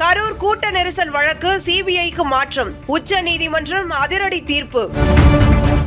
கரூர் கூட்ட நெரிசல் வழக்கு சிபிஐக்கு மாற்றம். உச்ச நீதிமன்றம் அதிரடி தீர்ப்பு.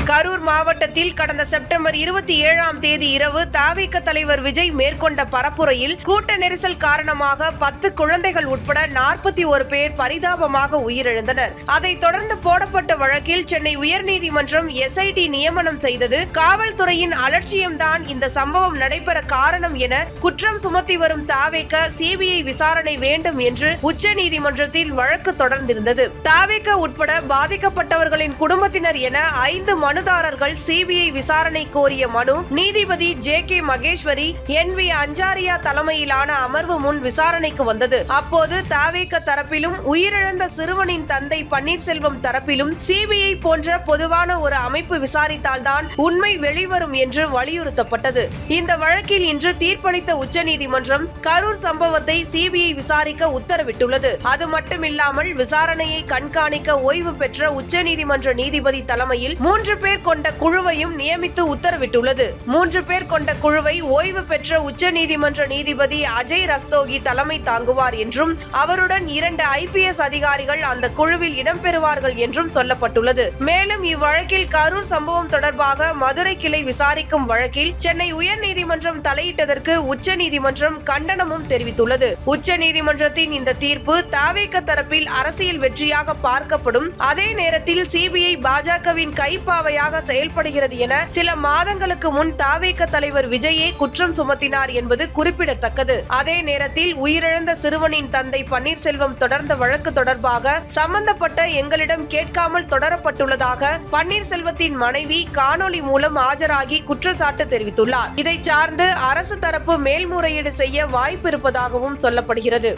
கரூர் மாவட்டத்தில் கடந்த செப்டம்பர் இருபத்தி ஏழாம் தேதி இரவு தாவிக தலைவர் விஜய் மேற்கொண்ட பரப்புரையில் கூட்ட நெரிசல் காரணமாக பத்து குழந்தைகள் உட்பட நாற்பத்தி ஒரு பேர் பரிதாபமாக உயிரிழந்தனர். அதைத் தொடர்ந்து போடப்பட்ட வழக்கில் சென்னை உயர்நீதிமன்றம் எஸ்ஐடி நியமனம் செய்தது. காவல்துறையின் அலட்சியம்தான் இந்த சம்பவம் நடைபெற காரணம் என குற்றம் சுமத்தி வரும் தாவேக்க சிபிஐ விசாரணை வேண்டும் என்று உச்சநீதிமன்றத்தில் வழக்கு தொடர்ந்திருந்தது. தாவேக்க உட்பட பாதிக்கப்பட்டவர்களின் குடும்பத்தினர் என ஐந்து மனுதாரர்கள் சிபிஐ விசாரணை கோரிய மனு நீதிபதி J K Maheshwari N V Anjaria தலைமையிலான அமர்வு முன் விசாரணைக்கு வந்தது. அப்போது தாவேக தரப்பிலும் உயிரிழந்த சிறுவனின் தந்தை பன்னீர்செல்வம் தரப்பிலும் சிபிஐ போன்ற பொதுவான ஒரு அமைப்பு விசாரித்தால்தான் உண்மை வெளிவரும் என்று வலியுறுத்தப்பட்டது. இந்த வழக்கில் இன்று தீர்ப்பளித்த உச்சநீதிமன்றம் கரூர் சம்பவத்தை சிபிஐ விசாரிக்க உத்தரவிட்டுள்ளது. அது மட்டுமில்லாமல் விசாரணையை கண்காணிக்க ஓய்வு பெற்ற உச்சநீதிமன்ற நீதிபதி தலைமையில் மூன்று பேர் கொண்ட குழுவையும் நியமித்து உத்தரவிட்டுள்ளது. மூன்று பேர் கொண்ட குழுவை ஓய்வு பெற்ற உச்சநீதிமன்ற நீதிபதி அஜய் ரஸ்தோகி தலைமை தாங்குவார் என்றும் அவருடன் இரண்டு ஐபிஎஸ் அதிகாரிகள் அந்த குழுவில் இடம்பெறுவார்கள் என்றும் சொல்லப்பட்டுள்ளது. மேலும் இவ்வழக்கில் கரூர் சம்பவம் தொடர்பாக மதுரை கிளை விசாரிக்கும் வழக்கில் சென்னை உயர்நீதிமன்றம் தலையிட்டதற்கு உச்சநீதிமன்றம் கண்டனமும் தெரிவித்துள்ளது. உச்சநீதிமன்றத்தின் இந்த தீர்ப்பு தாவேக்க தரப்பில் அரசியல் வெற்றியாக பார்க்கப்படும். அதே நேரத்தில் சிபிஐ பாஜகவின் கைப்பாவையாக செயல்படுகிறது என சில மாதங்களுக்கு முன் தாவேக தலைவர் விஜயே குற்றம் சுமத்தினார் என்பது குறிப்பிடத்தக்கது. அதே நேரத்தில் உயிரிழந்த சிறுவனின் தந்தை பன்னீர்செல்வம் தொடர்ந்த வழக்கு தொடர்பாக சம்பந்தப்பட்ட எங்களிடம் கேட்காமல் தொடரப்பட்டுள்ளதாக பன்னீர்செல்வத்தின் மனைவி காணொலி மூலம் ஆஜராகி குற்றச்சாட்டு தெரிவித்துள்ளார். இதை சார்ந்து அரசு தரப்பு மேல்முறையீடு செய்ய வாய்ப்பு இருப்பதாகவும் சொல்லப்படுகிறது.